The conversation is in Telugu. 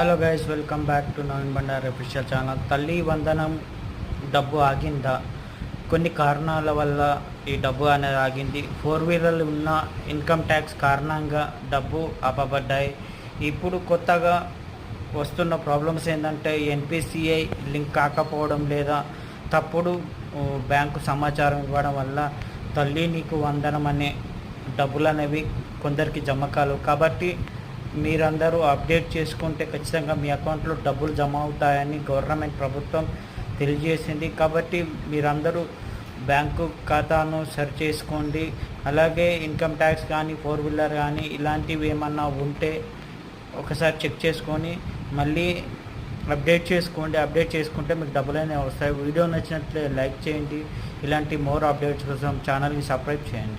Hello guys welcome back to Naveen Bandar official channel తల్లి వందనం డబ్బు ఆగిందా? కొన్ని కారణాల వల్ల ఈ డబ్బు అనేది ఆగింది. ఫోర్ వీలర్లు ఉన్న ఇన్కమ్ ట్యాక్స్ కారణంగా డబ్బు ఆపబడ్డాయి. ఇప్పుడు కొత్తగా వస్తున్న ప్రాబ్లమ్స్ ఏంటంటే ఎన్పిసిఐ లింక్ కాకపోవడం లేదా తప్పుడు బ్యాంకు సమాచారం ఇవ్వడం వల్ల తల్లి నీకు వందనం అనే డబ్బులు అనేవి కొందరికి జమ కాలు కాబట్టి మీరందరూ అప్డేట్ చేసుకుంటే ఖచ్చితంగా మీ అకౌంట్లో డబ్బులు జమ అవుతాయని గవర్నమెంట్ ప్రభుత్వం తెలియజేసింది. కాబట్టి మీరందరూ బ్యాంకు ఖాతాను సరి చేసుకోండి. అలాగే ఇన్కమ్ ట్యాక్స్ కానీ ఫోర్ వీలర్ కానీ ఇలాంటివి ఏమన్నా ఉంటే ఒకసారి చెక్ చేసుకొని మళ్ళీ అప్డేట్ చేసుకోండి. అప్డేట్ చేసుకుంటే మీకు డబ్బులు వస్తాయి. వీడియో నచ్చినట్లే లైక్ చేయండి. ఇలాంటి మోర్ అప్డేట్స్ కోసం ఛానల్ని సబ్స్క్రైబ్ చేయండి.